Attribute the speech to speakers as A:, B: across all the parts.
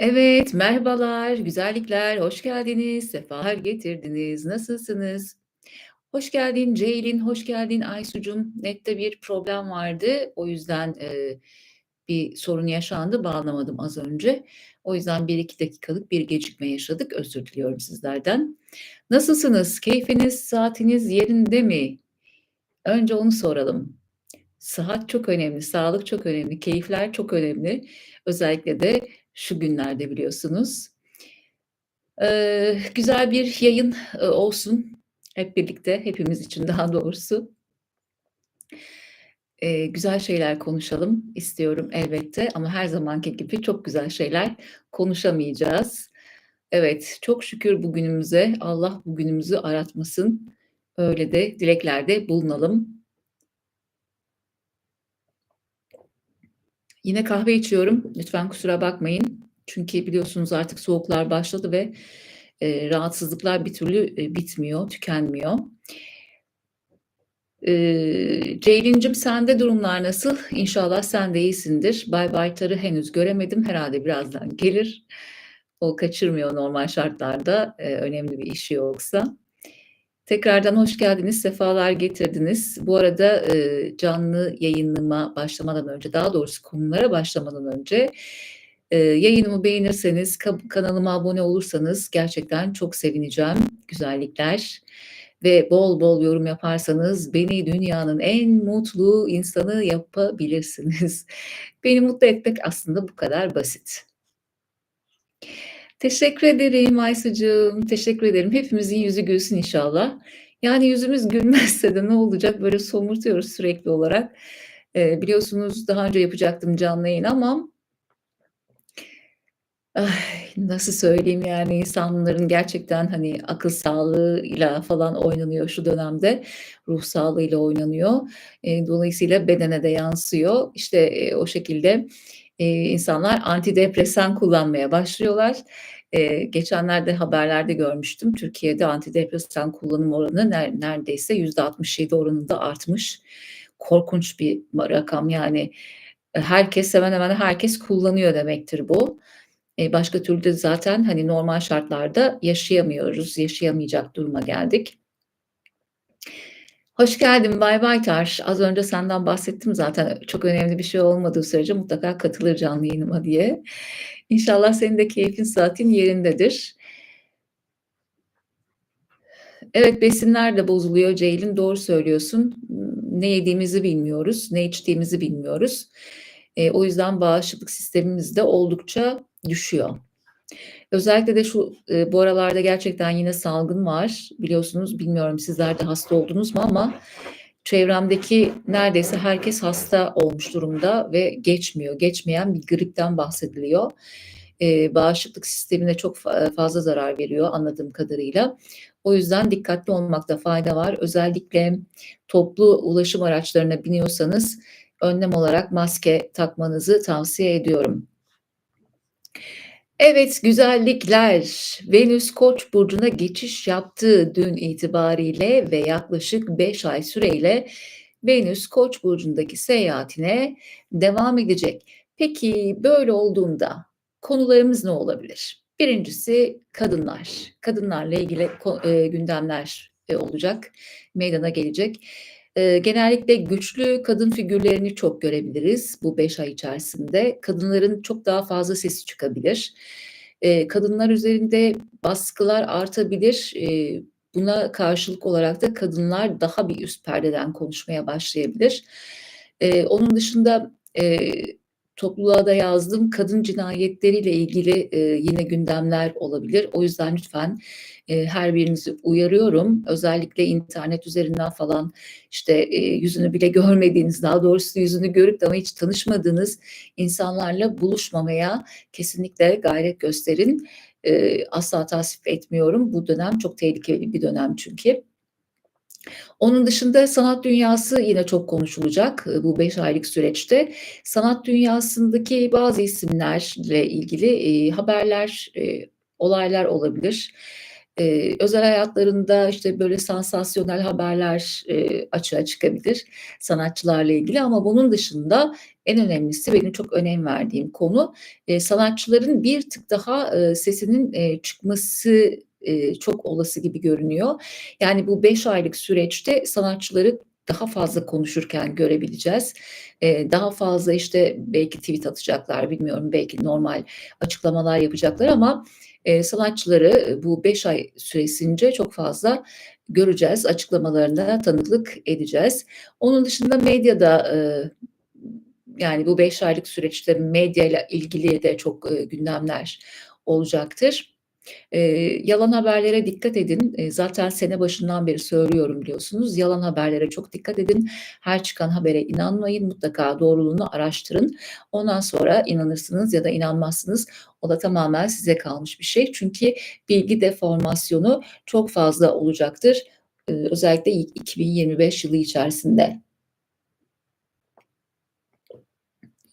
A: Evet, merhabalar, güzellikler, hoş geldiniz, sefalar getirdiniz. Nasılsınız? Hoş geldin Ceylin, hoş geldin Aysucuğum. Nette bir problem vardı. O yüzden e, bir sorun yaşandı. Bağlamadım az önce. O yüzden bir iki dakikalık bir gecikme yaşadık. Özür diliyorum sizlerden. Nasılsınız? Keyfiniz, saatiniz yerinde mi? Önce onu soralım. Sıhhat çok önemli, sağlık çok önemli, keyifler çok önemli. Özellikle de şu günlerde biliyorsunuz. Ee, güzel bir yayın e, olsun hep birlikte, hepimiz için daha doğrusu. Ee, güzel şeyler konuşalım istiyorum elbette ama her zamanki gibi çok güzel şeyler konuşamayacağız. Evet, çok şükür bugünümüze, Allah bugünümüzü aratmasın. Öyle de dileklerde bulunalım. Yine kahve içiyorum. Lütfen kusura bakmayın. Çünkü biliyorsunuz artık soğuklar başladı ve e, rahatsızlıklar bir türlü e, bitmiyor, tükenmiyor. E, Ceylin'cim sende durumlar nasıl? İnşallah sen de iyisindir. Bay Baytar'ı henüz göremedim. Herhalde birazdan gelir. O kaçırmıyor normal şartlarda. E, önemli bir işi yoksa. Tekrardan hoş geldiniz, sefalar getirdiniz. Bu arada e, canlı yayınıma başlamadan önce, daha doğrusu konulara başlamadan önce e, yayınımı beğenirseniz, kanalıma abone olursanız gerçekten çok sevineceğim. Güzellikler ve bol bol yorum yaparsanız beni dünyanın en mutlu insanı yapabilirsiniz. Beni mutlu etmek aslında bu kadar basit. Teşekkür ederim Aysucuğum. Teşekkür ederim. Hepimizin yüzü gülsün inşallah. Yani yüzümüz gülmezse de ne olacak? Böyle somurtuyoruz sürekli olarak. Ee, biliyorsunuz daha önce yapacaktım canlı yayın ama ay, nasıl söyleyeyim yani insanların gerçekten hani akıl sağlığıyla falan oynanıyor şu dönemde. Ruh sağlığıyla oynanıyor. E, dolayısıyla bedene de yansıyor. İşte e, o şekilde e, insanlar antidepresan kullanmaya başlıyorlar. E, geçenlerde haberlerde görmüştüm. Türkiye'de antidepresan kullanım oranı neredeyse yüzde 67 oranında artmış. Korkunç bir rakam yani. Herkes hemen hemen herkes kullanıyor demektir bu. E, başka türlü de zaten hani normal şartlarda yaşayamıyoruz, yaşayamayacak duruma geldik. Hoş geldin Bay Baytar. Az önce senden bahsettim zaten. Çok önemli bir şey olmadığı sürece mutlaka katılır canlı yayınıma diye. İnşallah senin de keyfin saatin yerindedir. Evet besinler de bozuluyor Ceylin doğru söylüyorsun. Ne yediğimizi bilmiyoruz, ne içtiğimizi bilmiyoruz. E, o yüzden bağışıklık sistemimiz de oldukça düşüyor. Özellikle de şu e, bu aralarda gerçekten yine salgın var. Biliyorsunuz bilmiyorum sizler de hasta oldunuz mu ama çevremdeki neredeyse herkes hasta olmuş durumda ve geçmiyor. Geçmeyen bir gripten bahsediliyor. Ee, bağışıklık sistemine çok fazla zarar veriyor anladığım kadarıyla. O yüzden dikkatli olmakta fayda var. Özellikle toplu ulaşım araçlarına biniyorsanız önlem olarak maske takmanızı tavsiye ediyorum. Evet, güzellikler. Venüs Koç burcuna geçiş yaptı dün itibariyle ve yaklaşık 5 ay süreyle Venüs Koç burcundaki seyahatine devam edecek. Peki böyle olduğunda konularımız ne olabilir? Birincisi kadınlar. Kadınlarla ilgili e, gündemler e, olacak, meydana gelecek. E, genellikle güçlü kadın figürlerini çok görebiliriz bu beş ay içerisinde. Kadınların çok daha fazla sesi çıkabilir. E, kadınlar üzerinde baskılar artabilir. E, buna karşılık olarak da kadınlar daha bir üst perdeden konuşmaya başlayabilir. Onun dışında e, topluluğa da yazdım. Kadın cinayetleriyle ilgili e, yine gündemler olabilir. O yüzden lütfen e, her birinizi uyarıyorum. Özellikle internet üzerinden falan işte e, yüzünü bile görmediğiniz, daha doğrusu yüzünü görüp de ama hiç tanışmadığınız insanlarla buluşmamaya kesinlikle gayret gösterin. E, asla tasvip etmiyorum. Bu dönem çok tehlikeli bir dönem çünkü. Onun dışında sanat dünyası yine çok konuşulacak e, bu 5 aylık süreçte. Sanat dünyasındaki bazı isimlerle ilgili e, haberler, e, olaylar olabilir. E, özel hayatlarında işte böyle sansasyonel haberler e, açığa çıkabilir sanatçılarla ilgili ama bunun dışında en önemlisi benim çok önem verdiğim konu e, sanatçıların bir tık daha e, sesinin e, çıkması e, çok olası gibi görünüyor. Yani bu 5 aylık süreçte sanatçıları daha fazla konuşurken görebileceğiz. Ee, daha fazla işte belki tweet atacaklar bilmiyorum belki normal açıklamalar yapacaklar ama e, sanatçıları bu 5 ay süresince çok fazla göreceğiz. Açıklamalarına tanıklık edeceğiz. Onun dışında medyada e, yani bu 5 aylık süreçte medya ile ilgili de çok e, gündemler olacaktır. E, yalan haberlere dikkat edin. E, zaten sene başından beri söylüyorum biliyorsunuz. Yalan haberlere çok dikkat edin. Her çıkan habere inanmayın. Mutlaka doğruluğunu araştırın. Ondan sonra inanırsınız ya da inanmazsınız. O da tamamen size kalmış bir şey. Çünkü bilgi deformasyonu çok fazla olacaktır. E, özellikle 2025 yılı içerisinde.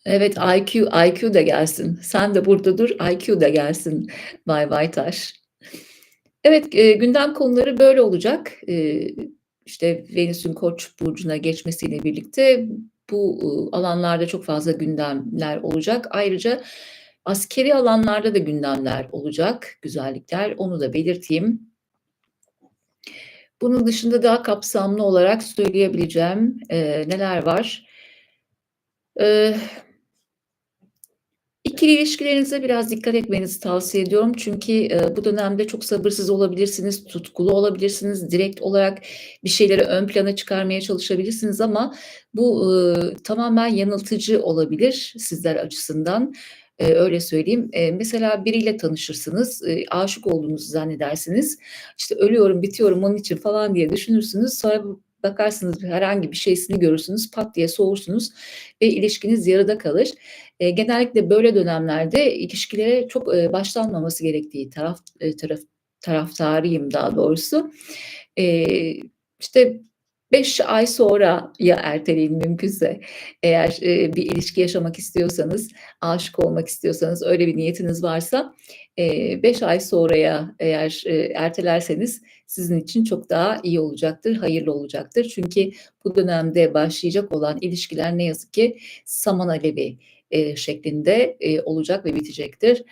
A: Evet IQ, IQ da gelsin. Sen de burada dur, IQ da gelsin Bay Baytaş. Evet, e, gündem konuları böyle olacak. E, işte Venüs'ün Koç burcuna geçmesiyle birlikte bu e, alanlarda çok fazla gündemler olacak. Ayrıca askeri alanlarda da gündemler olacak, güzellikler. Onu da belirteyim. Bunun dışında daha kapsamlı olarak söyleyebileceğim e, neler var? E, İkili ilişkilerinize biraz dikkat etmenizi tavsiye ediyorum. Çünkü e, bu dönemde çok sabırsız olabilirsiniz, tutkulu olabilirsiniz, direkt olarak bir şeyleri ön plana çıkarmaya çalışabilirsiniz ama bu e, tamamen yanıltıcı olabilir sizler açısından. E, öyle söyleyeyim. E, mesela biriyle tanışırsınız, e, aşık olduğunuzu zannedersiniz. İşte ölüyorum, bitiyorum onun için falan diye düşünürsünüz. Sonra bakarsınız herhangi bir şeysini görürsünüz, pat diye soğursunuz ve ilişkiniz yarıda kalır. E, genellikle böyle dönemlerde ilişkilere çok e, başlanmaması gerektiği taraf, e, taraf taraftarıyım daha doğrusu. E, işte 5 ay sonra ya erteleyin mümkünse eğer e, bir ilişki yaşamak istiyorsanız, aşık olmak istiyorsanız, öyle bir niyetiniz varsa 5 e, ay sonraya eğer e, ertelerseniz sizin için çok daha iyi olacaktır, hayırlı olacaktır. Çünkü bu dönemde başlayacak olan ilişkiler ne yazık ki saman alevi e, şeklinde e, olacak ve bitecektir.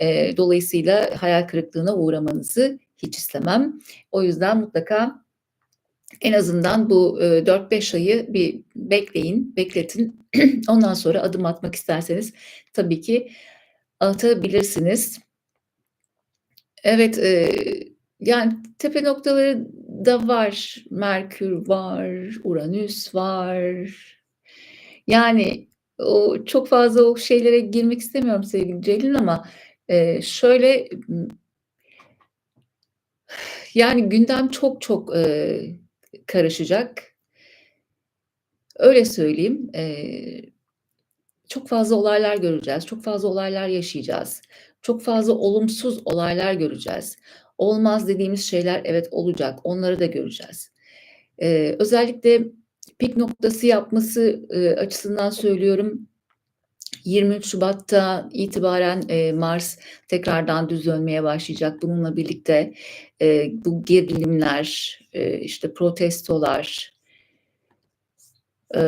A: E, dolayısıyla hayal kırıklığına uğramanızı hiç istemem. O yüzden mutlaka en azından bu e, 4-5 ayı bir bekleyin, bekletin. Ondan sonra adım atmak isterseniz tabii ki atabilirsiniz. Evet, e, yani tepe noktaları da var. Merkür var, Uranüs var. Yani o çok fazla o şeylere girmek istemiyorum sevgili Celil ama e, şöyle yani gündem çok çok e, karışacak. Öyle söyleyeyim. E, çok fazla olaylar göreceğiz. Çok fazla olaylar yaşayacağız. Çok fazla olumsuz olaylar göreceğiz. Olmaz dediğimiz şeyler evet olacak. Onları da göreceğiz. E, özellikle pik noktası yapması e, açısından söylüyorum. 23 Şubat'ta itibaren e, Mars tekrardan düz dönmeye başlayacak. Bununla birlikte e, bu gerilimler, e, işte protestolar e,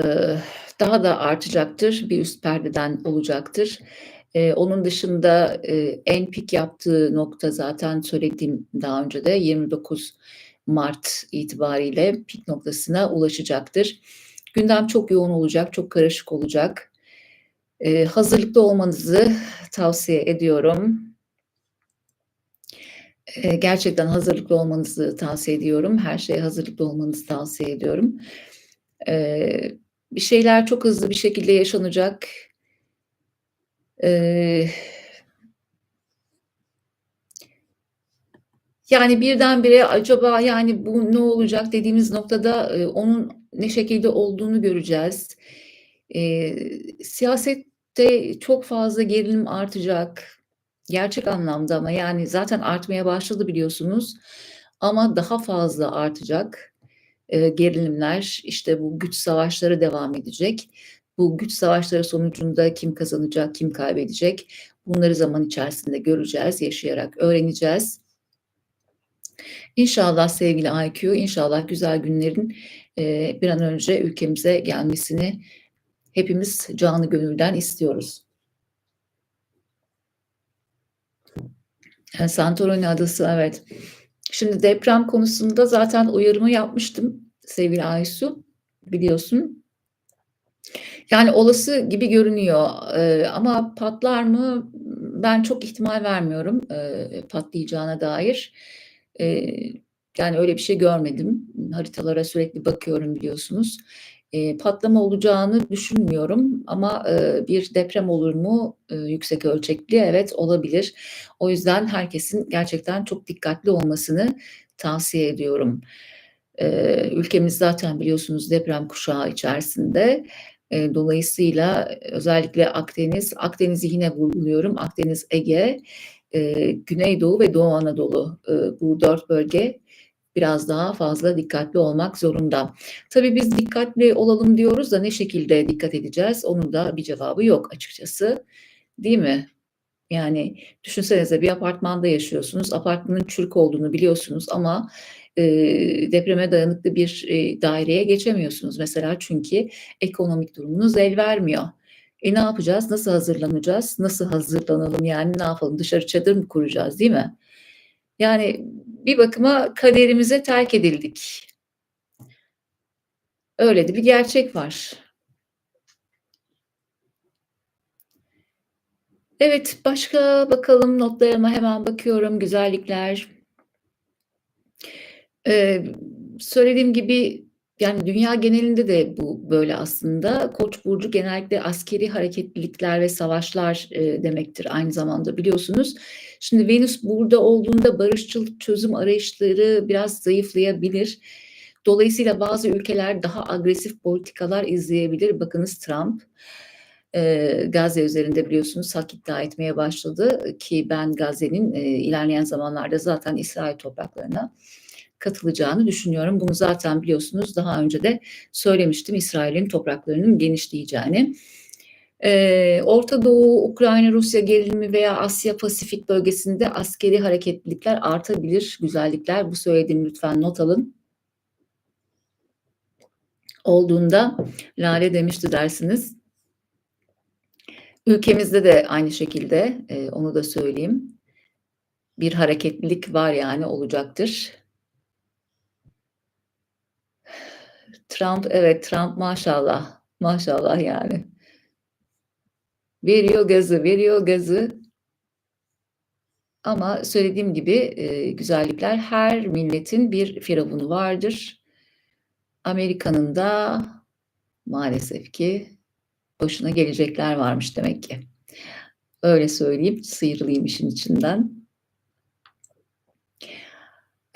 A: daha da artacaktır. Bir üst perdeden olacaktır. E, onun dışında en pik yaptığı nokta zaten söylediğim daha önce de 29 Mart itibariyle pik noktasına ulaşacaktır. Gündem çok yoğun olacak, çok karışık olacak. Ee, hazırlıklı olmanızı tavsiye ediyorum. Ee, gerçekten hazırlıklı olmanızı tavsiye ediyorum. Her şeye hazırlıklı olmanızı tavsiye ediyorum. Ee, bir şeyler çok hızlı bir şekilde yaşanacak. Ee, Yani birdenbire acaba yani bu ne olacak dediğimiz noktada e, onun ne şekilde olduğunu göreceğiz. Siyasette çok fazla gerilim artacak. Gerçek anlamda ama yani zaten artmaya başladı biliyorsunuz. Ama daha fazla artacak e, gerilimler. İşte bu güç savaşları devam edecek. Bu güç savaşları sonucunda kim kazanacak, kim kaybedecek? Bunları zaman içerisinde göreceğiz, yaşayarak öğreneceğiz. İnşallah sevgili IQ, inşallah güzel günlerin e, bir an önce ülkemize gelmesini hepimiz canı gönülden istiyoruz. Santorini adası, evet. Şimdi deprem konusunda zaten uyarımı yapmıştım sevgili Aysu, biliyorsun. Yani olası gibi görünüyor, eee, ama patlar mı? Ben çok ihtimal vermiyorum, eee, patlayacağına dair. Eee, yani öyle bir şey görmedim. Haritalara sürekli bakıyorum biliyorsunuz. Eee, patlama olacağını düşünmüyorum ama, eee, bir deprem olur mu, eee, yüksek ölçekli? Evet, olabilir. O yüzden herkesin gerçekten çok dikkatli olmasını tavsiye ediyorum. Eee, ülkemiz zaten biliyorsunuz deprem kuşağı içerisinde. Eee, dolayısıyla özellikle Akdeniz, Akdeniz'i yine vurguluyorum, Akdeniz, Ege, eee, Güneydoğu ve Doğu Anadolu, ııı, bu 4 bölge biraz daha fazla dikkatli olmak zorunda. Tabii biz dikkatli olalım diyoruz da ne şekilde dikkat edeceğiz? Onun da bir cevabı yok açıkçası, değil mi? Yani düşünsenize bir apartmanda yaşıyorsunuz, apartmanın çürük olduğunu biliyorsunuz ama, eee, depreme dayanıklı bir, eee, daireye geçemiyorsunuz mesela çünkü ekonomik durumunuz el vermiyor. E, ne yapacağız? Nasıl hazırlanacağız? Nasıl hazırlanalım yani ne yapalım? Dışarı çadır mı kuracağız, değil mi? Yani bir bakıma kaderimize terk edildik. Öyle de bir gerçek var. Evet, başka bakalım notlarıma hemen bakıyorum, güzellikler. Eee, söylediğim gibi, yani dünya genelinde de bu böyle aslında. Koç burcu genellikle askeri hareketlilikler ve savaşlar, eee, demektir aynı zamanda biliyorsunuz. Şimdi Venüs burada olduğunda barışçıl çözüm arayışları biraz zayıflayabilir. Dolayısıyla bazı ülkeler daha agresif politikalar izleyebilir. Bakınız Trump, eee, Gazze üzerinde biliyorsunuz hak iddia etmeye başladı ki ben Gazze'nin, eee, ilerleyen zamanlarda zaten İsrail topraklarına katılacağını düşünüyorum. Bunu zaten biliyorsunuz daha önce de söylemiştim İsrail'in topraklarının genişleyeceğini. Orta Doğu, Ukrayna, Rusya gerilimi veya Asya Pasifik bölgesinde askeri hareketlilikler artabilir, güzellikler. Bu söylediğimi lütfen not alın. Olduğunda Lale demişti dersiniz. Ülkemizde de aynı şekilde, onu da söyleyeyim. Bir hareketlilik var yani olacaktır. Trump, evet, Trump maşallah, maşallah yani. Veriyor gazı, veriyor gazı. Ama söylediğim gibi, eee, güzellikler her milletin bir firavunu vardır. Amerika'nın da maalesef ki başına gelecekler varmış demek ki. Öyle söyleyeyim, sıyrılayım işin içinden.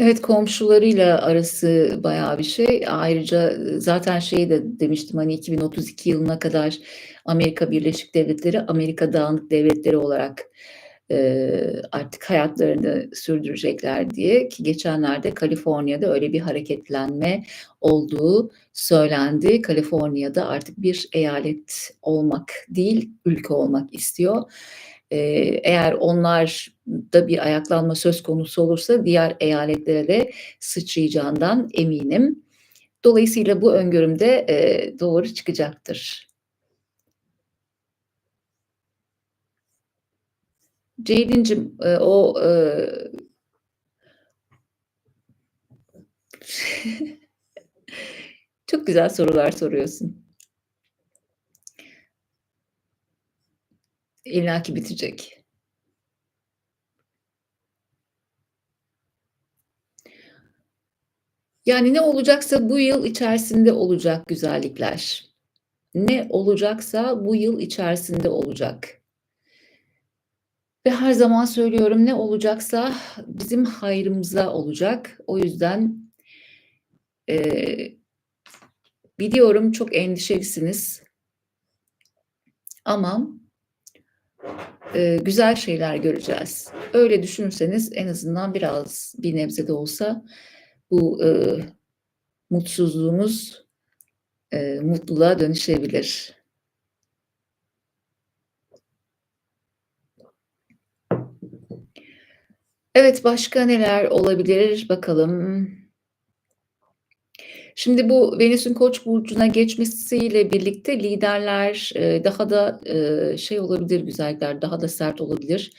A: Evet, komşularıyla arası bayağı bir şey. Ayrıca, ııı, zaten şeyi de demiştim, hani, 2032 yılına kadar Amerika Birleşik Devletleri, Amerika Dağınık Devletleri olarak, eee, artık hayatlarını sürdürecekler diye ki geçenlerde Kaliforniya'da öyle bir hareketlenme olduğu söylendi. Kaliforniya'da artık bir eyalet olmak değil, ülke olmak istiyor. Eee, eğer onlarda bir ayaklanma söz konusu olursa diğer eyaletlere de sıçrayacağından eminim. Dolayısıyla bu öngörüm de, eee, doğru çıkacaktır. Ceylin'cim, eee, o, eee Çok güzel sorular soruyorsun. İllaki bitecek. Yani ne olacaksa bu yıl içerisinde olacak güzellikler. Ne olacaksa bu yıl içerisinde olacak. Ve her zaman söylüyorum, ne olacaksa bizim hayrımıza olacak. O yüzden eee, biliyorum çok endişelisiniz. Ama eee, güzel şeyler göreceğiz. Öyle düşünürseniz en azından biraz, bir nebze de olsa bu, ııı, mutsuzluğumuz, eee, mutluluğa dönüşebilir. Evet, başka neler olabilir bakalım. Şimdi bu Venüs'ün Koç burcuna geçmesiyle birlikte liderler, eee, daha da, eee, şey olabilir, güzellikler daha da sert olabilir.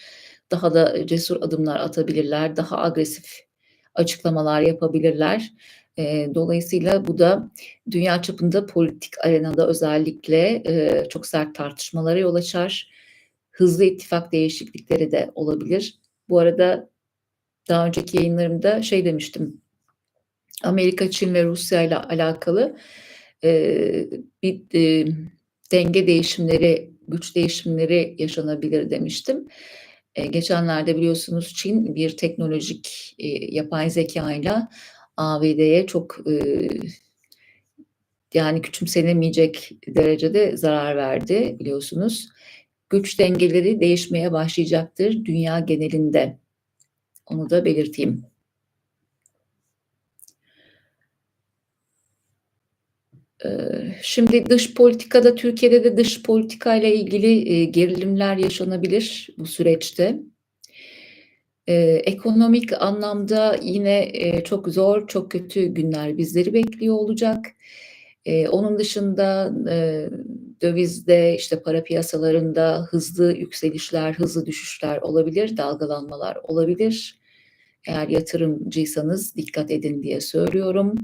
A: Daha da cesur adımlar atabilirler. Daha agresif açıklamalar yapabilirler. Eee, dolayısıyla bu da dünya çapında politik arenada özellikle, çok sert tartışmalara yol açar. Hızlı ittifak değişiklikleri de olabilir. Bu arada daha önceki yayınlarımda şey demiştim, Amerika, Çin ve Rusya'yla alakalı, eee, bir, emm, denge değişimleri, güç değişimleri yaşanabilir demiştim. Eee, geçenlerde biliyorsunuz Çin bir teknolojik, eee, yapay zekâyla ABD'ye çok, eee, yani küçümsenemeyecek derecede zarar verdi biliyorsunuz. Güç dengeleri değişmeye başlayacaktır dünya genelinde. Onu da belirteyim. Şimdi dış politikada, Türkiye'de de dış politikayla ilgili, eee, gerilimler yaşanabilir bu süreçte. Eee, ekonomik anlamda yine, eee, çok zor, çok kötü günler bizleri bekliyor olacak. Eee, onun dışında, eee, dövizde, işte, para piyasalarında hızlı yükselişler, hızlı düşüşler olabilir, dalgalanmalar olabilir. Eğer yatırımcıysanız dikkat edin diye söylüyorum.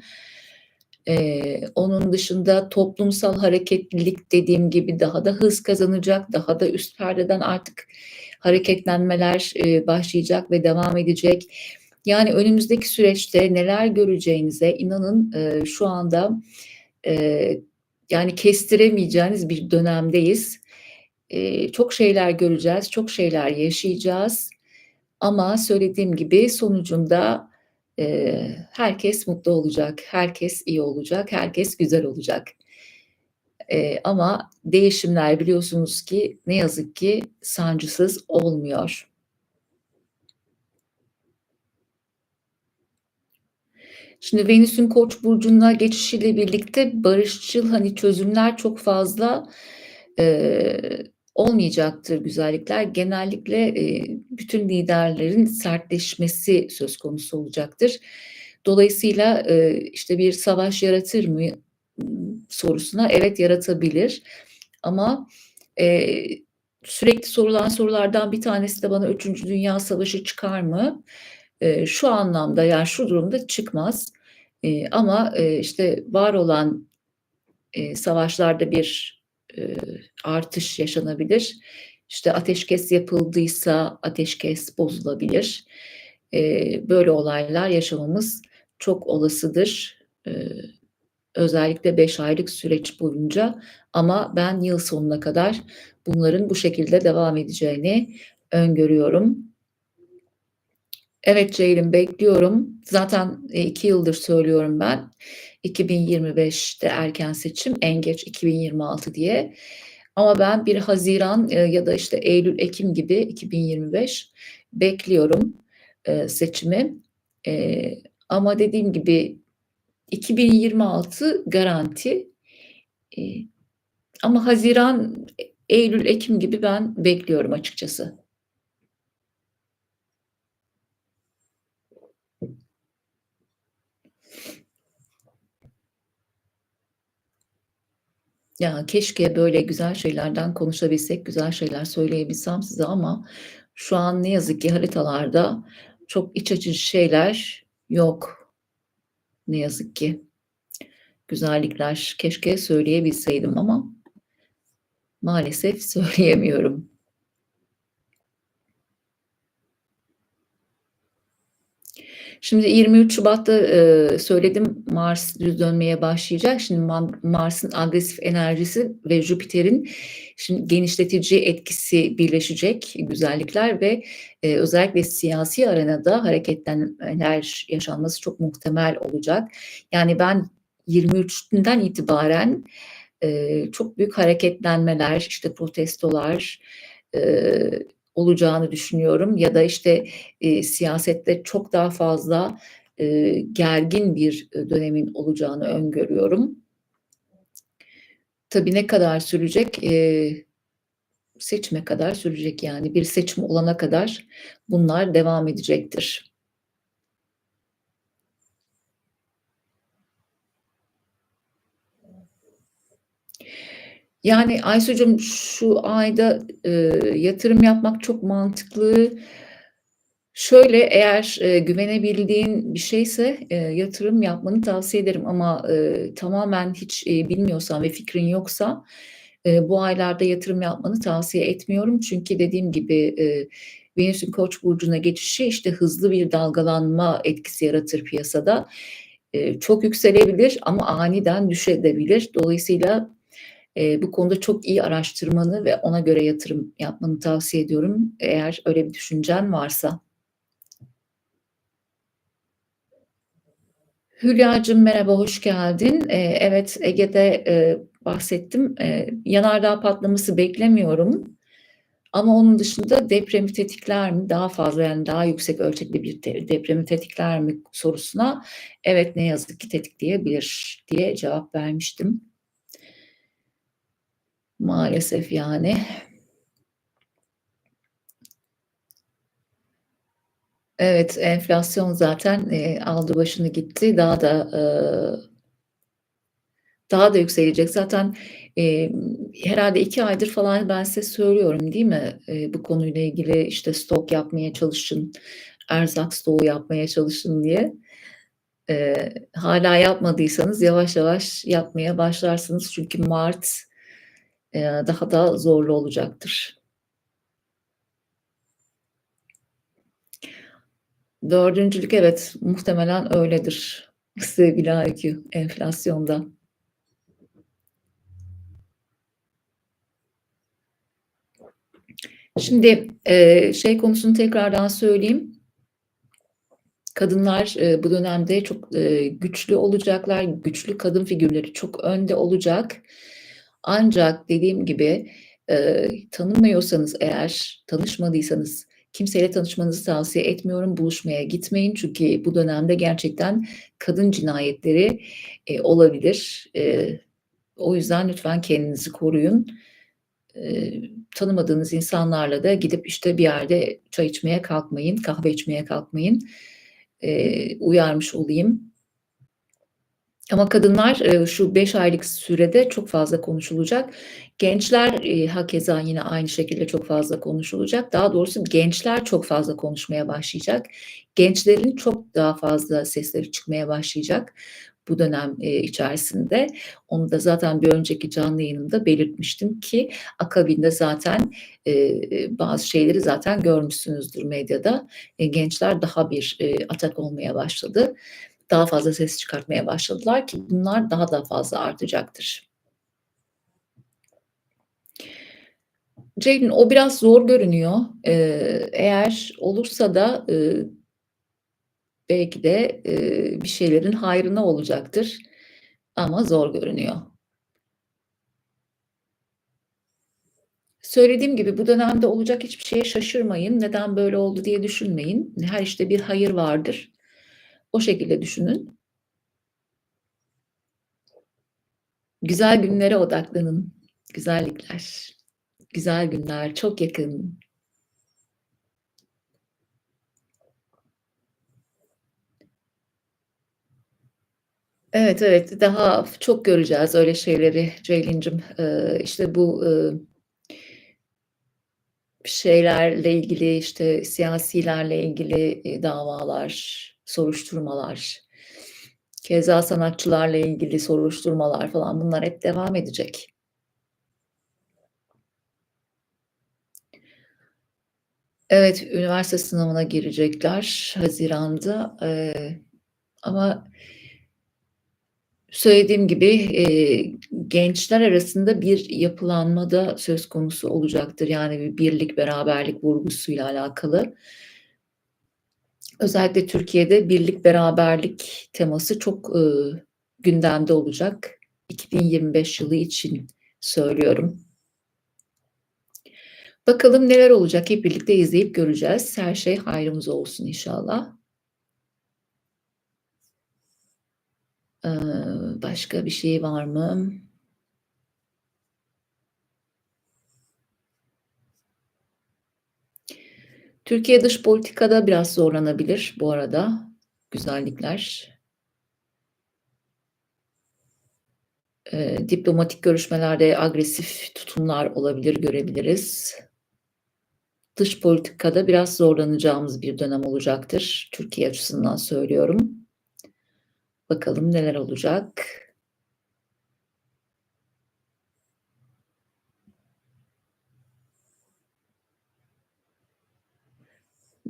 A: Eee, onun dışında toplumsal hareketlilik dediğim gibi daha da hız kazanacak, daha da üst perdeden artık hareketlenmeler, eee, başlayacak ve devam edecek. Yani önümüzdeki süreçte neler göreceğinize inanın, eee, şu anda, eee, yani kestiremeyeceğiniz bir dönemdeyiz. Eee, çok şeyler göreceğiz, çok şeyler yaşayacağız ama söylediğim gibi sonucunda, eee, herkes mutlu olacak, herkes iyi olacak, herkes güzel olacak. Eee, ama değişimler biliyorsunuz ki ne yazık ki sancısız olmuyor. Şimdi Venüs'ün Koç burcuna geçişiyle birlikte barışçıl, hani, çözümler çok fazla, eee, olmayacaktır güzellikler. Genellikle, eee, bütün liderlerin sertleşmesi söz konusu olacaktır. Dolayısıyla, eee, işte, bir savaş yaratır mı, ımm, sorusuna evet yaratabilir ama, eee, sürekli sorulan sorulardan bir tanesi de bana 3. Dünya Savaşı çıkar mı? Şu anlamda, yani, şu durumda çıkmaz, ama, işte, var olan, savaşlarda bir, eee, artış yaşanabilir. İşte, ateşkes yapıldıysa ateşkes bozulabilir. Eee, böyle olaylar yaşamamız çok olasıdır. Eee, özellikle 5 aylık süreç boyunca ama ben yıl sonuna kadar bunların bu şekilde devam edeceğini öngörüyorum. Evet Ceylin, bekliyorum. Zaten, 2 yıldır söylüyorum ben. 2025'te erken seçim, en geç 2026 diye. Ama ben bir haziran, eee, ya da, işte, eylül, ekim gibi 2025 bekliyorum, eee, seçimi. Eee, ama dediğim gibi 2026 garanti. Ama haziran, e eylül, ekim gibi ben bekliyorum açıkçası. Ya, keşke böyle güzel şeylerden konuşabilsek, güzel şeyler söyleyebilsem size ama şu an ne yazık ki haritalarda çok iç açıcı şeyler yok. Ne yazık ki. Güzellikler keşke söyleyebilseydim ama maalesef söyleyemiyorum. Şimdi 23 Şubat'ta, eee, söyledim Mars düz dönmeye başlayacak. Şimdi Mars'ın agresif enerjisi ve Jüpiter'in şimdi genişletici etkisi birleşecek güzellikler ve, eee, özellikle siyasi arenada hareketlenmeler yaşanması çok muhtemel olacak. Yani ben 23'ünden itibaren, eee, çok büyük hareketlenmeler, işte, protestolar, eee, olacağını düşünüyorum ya da, işte, eee, siyasette çok daha fazla, eee, gergin bir, eee, dönemin olacağını öngörüyorum. Tabii ne kadar sürecek? Eee, seçime kadar sürecek yani. Bir seçim olana kadar bunlar devam edecektir. Yani Aysucuğum şu ayda, eee, yatırım yapmak çok mantıklı. Şöyle, eğer, eee, güvenebildiğin bir şeyse, eee, yatırım yapmanı tavsiye ederim ama, eee, tamamen hiç, eee, bilmiyorsan ve fikrin yoksa, eee, bu aylarda yatırım yapmanı tavsiye etmiyorum. Çünkü dediğim gibi, eee, Venüs'ün Koç burcuna geçişi, işte, hızlı bir dalgalanma etkisi yaratır piyasada. Eee, çok yükselebilir ama aniden düşebilir. Dolayısıyla, eee, bu konuda çok iyi araştırmanı ve ona göre yatırım yapmanı tavsiye ediyorum eğer öyle bir düşüncen varsa. Hülyacığım merhaba, hoş geldin. Eee, evet, Ege'de, eee, bahsettim. Eee, yanardağ patlaması beklemiyorum ama onun dışında depremi tetikler mi? Daha fazla, yani daha yüksek ölçekli bir de depremi tetikler mi sorusuna evet, ne yazık ki tetikleyebilir diye cevap vermiştim. Maalesef yani. Evet, enflasyon zaten, eee, aldı başını gitti. Daha da, eee daha da yükselecek. Zaten, emm, herhâlde 2 aydır falan ben size söylüyorum, değil mi? Eee, bu konuyla ilgili, işte, stok yapmaya çalışın, erzak stoğu yapmaya çalışın diye. Eee, hâlâ yapmadıysanız yavaş yavaş yapmaya başlarsınız. Çünkü mart, daha da zorlu olacaktır. 4'üncülük evet, muhtemelen öyledir sevgili IQ enflasyonda. Şimdi, eee, şey konusunu tekrardan söyleyeyim. Kadınlar, eee, bu dönemde çok, güçlü olacaklar. Güçlü kadın figürleri çok önde olacak. Ancak dediğim gibi, eee, tanımıyorsanız eğer, tanışmadıysanız kimseyle tanışmanızı tavsiye etmiyorum. Buluşmaya gitmeyin çünkü bu dönemde gerçekten kadın cinayetleri, eee, olabilir. Eee, o yüzden lütfen kendinizi koruyun. Eee, tanımadığınız insanlarla da gidip, işte, bir yerde çay içmeye kalkmayın, kahve içmeye kalkmayın. Eee, uyarmış olayım. Ama kadınlar, eee, şu 5 aylık sürede çok fazla konuşulacak. Gençler, eee, hakeza yine aynı şekilde çok fazla konuşulacak. Daha doğrusu gençler çok fazla konuşmaya başlayacak. Gençlerin çok daha fazla sesleri çıkmaya başlayacak bu dönem, eee, içerisinde. Onu da zaten bir önceki canlı yayınımda belirtmiştim ki akabinde zaten, bazı şeyleri zaten görmüşsünüzdür medyada. Gençler daha bir, atak olmaya başladı. Daha fazla ses çıkartmaya başladılar ki bunlar daha da fazla artacaktır. Ceylin, o biraz zor görünüyor. Eee, eğer olursa da, ııı belki de, eee, bir şeylerin hayrına olacaktır ama zor görünüyor. Söylediğim gibi bu dönemde olacak hiçbir şeye şaşırmayın. "Neden böyle oldu?" diye düşünmeyin. Her işte bir hayır vardır. O şekilde düşünün. Güzel günlere odaklanın. Güzellikler, güzel günler çok yakın. Evet, evet, daha çok göreceğiz öyle şeyleri Ceylin'cim. Eee, işte, bu, ııı şeylerle ilgili, işte, siyasilerle ilgili, eee, davalar, soruşturmalar, keza sanatçılarla ilgili soruşturmalar falan bunlar hep devam edecek. Evet, üniversite sınavına girecekler haziranda, eee, ama söylediğim gibi, eee, gençler arasında bir yapılanma da söz konusu olacaktır. Yani bir birlik, beraberlik vurgusuyla alakalı. Özellikle Türkiye'de birlik, beraberlik teması çok, ııı, gündemde olacak. 2025 yılı için söylüyorum. Bakalım neler olacak? Hep birlikte izleyip göreceğiz. Her şey hayrımıza olsun inşallah. Iıı, başka bir şey var mı? Türkiye dış politikada biraz zorlanabilir bu arada. Güzellikler. Eee, diplomatik görüşmelerde agresif tutumlar olabilir, görebiliriz. Dış politikada biraz zorlanacağımız bir dönem olacaktır. Türkiye açısından söylüyorum. Bakalım neler olacak?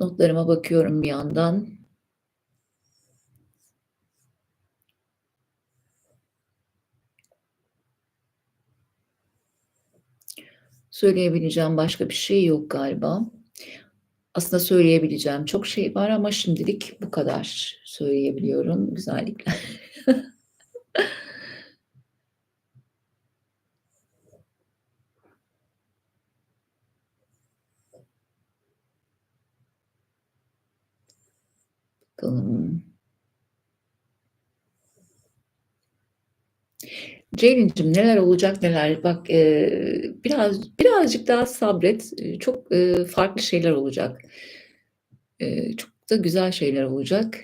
A: Notlarıma bakıyorum bir yandan. Söyleyebileceğim başka bir şey yok galiba. Aslında söyleyebileceğim çok şey var ama şimdilik bu kadar söyleyebiliyorum güzellikler. Bakalım. Ceylin'cim neler olacak neler? Bak, eee, biraz birazcık daha sabret. Eee, çok, eee, farklı şeyler olacak. Eee, çok da güzel şeyler olacak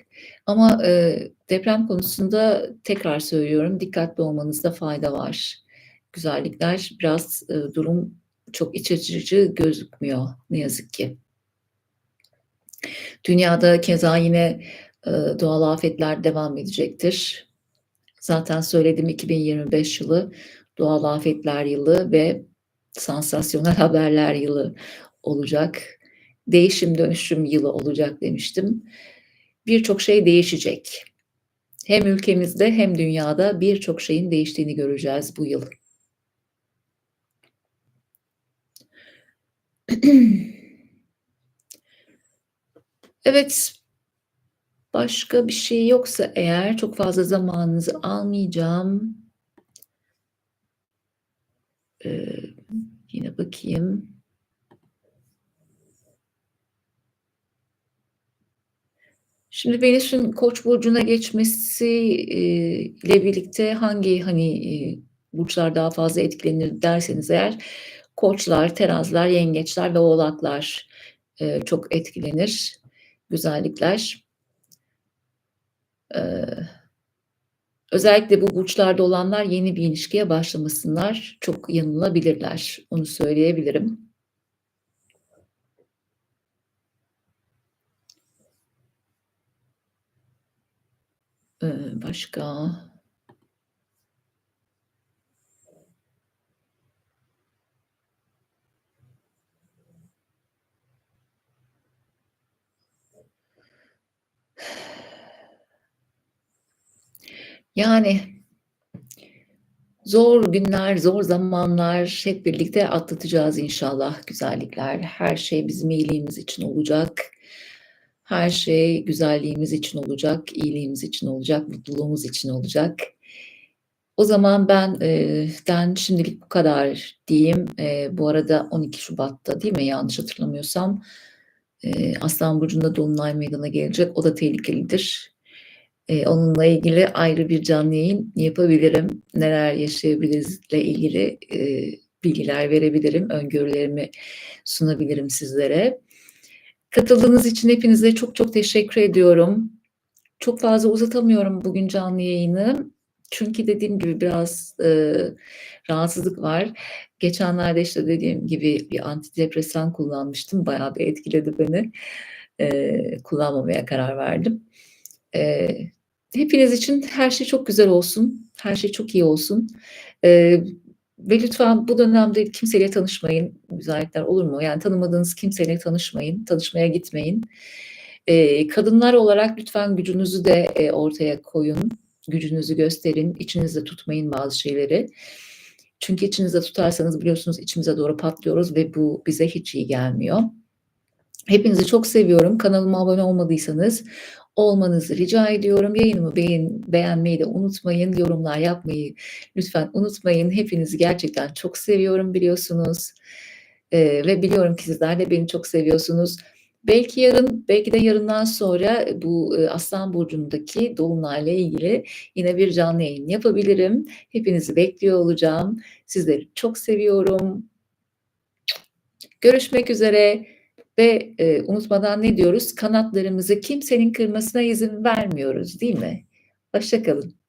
A: ama, eee, deprem konusunda tekrar söylüyorum, dikkatli olmanızda fayda var. Güzellikler biraz, ııı, durum çok iç açıcı gözükmüyor ne yazık ki. Dünyada keza yine, ııı, doğal afetler devam edecektir. Zaten söyledim 2025 yılı doğal afetler yılı ve sansasyonel haberler yılı olacak. Değişim dönüşüm yılı olacak demiştim. Birçok şey değişecek. Hem ülkemizde hem dünyada birçok şeyin değiştiğini göreceğiz bu yıl. Evet. Başka bir şey yoksa eğer çok fazla zamanınızı almayacağım. Eee, yine bakayım. Şimdi Venüs'ün Koç burcuna geçmesi, eee, ile birlikte hangi, hani, iii, burçlar daha fazla etkilenir derseniz eğer Koçlar, Teraziler, Yengeçler ve Oğlaklar, eee, çok etkilenir. Güzellikler. Eee, özellikle bu burçlarda olanlar yeni bir ilişkiye başlamasınlar. Çok yanılabilirler. Onu söyleyebilirim. Eee, başka? Yani zor günler, zor zamanlar hep birlikte atlatacağız inşallah güzellikler. Her şey bizim iyiliğimiz için olacak. Her şey güzelliğimiz için olacak, iyiliğimiz için olacak, mutluluğumuz için olacak. O zaman ben eee, den şimdilik bu kadar diyeyim. Eee, bu arada 12 Şubat'ta değil mi? Yanlış hatırlamıyorsam, eee, Aslan burcunda dolunay meydana gelecek. O da tehlikelidir. Eee, onunla ilgili ayrı bir canlı yayın yapabilirim. Neler yaşayabilirizle ilgili, eee, bilgiler verebilirim, öngörülerimi sunabilirim sizlere. Katıldığınız için hepinize çok çok teşekkür ediyorum. Çok fazla uzatamıyorum bugün canlı yayını. Çünkü dediğim gibi biraz, ııı, rahatsızlık var. Geçenlerde, işte, dediğim gibi bir antidepresan kullanmıştım. Bayağı bir etkiledi beni. Eee, kullanmamaya karar verdim. Eee, hepiniz için her şey çok güzel olsun, her şey çok iyi olsun. Eee, ve lütfen bu dönemde kimseyle tanışmayın. Güzellikler olur mu? Yani tanımadığınız kimseyle tanışmayın, tanışmaya gitmeyin. Eee, kadınlar olarak lütfen gücünüzü de, eee, ortaya koyun, gücünüzü gösterin, içinizde tutmayın bazı şeyleri. Çünkü içinizde tutarsanız biliyorsunuz içimize doğru patlıyoruz ve bu bize hiç iyi gelmiyor. Hepinizi çok seviyorum. Kanalıma abone olmadıysanız olmanızı rica ediyorum. Yayınımı beğen beğenmeyi de unutmayın. Yorumlar yapmayı lütfen unutmayın. Hepinizi gerçekten çok seviyorum biliyorsunuz. Eee, ve biliyorum ki sizler de beni çok seviyorsunuz. Belki yarın, belki de yarından sonra bu, ııı, Aslan burcundaki dolunayla ilgili yine bir canlı yayın yapabilirim. Hepinizi bekliyor olacağım. Sizleri çok seviyorum. Görüşmek üzere ve, eee, unutmadan ne diyoruz? Kanatlarımızı kimsenin kırmasına izin vermiyoruz, değil mi? Hoşça kalın.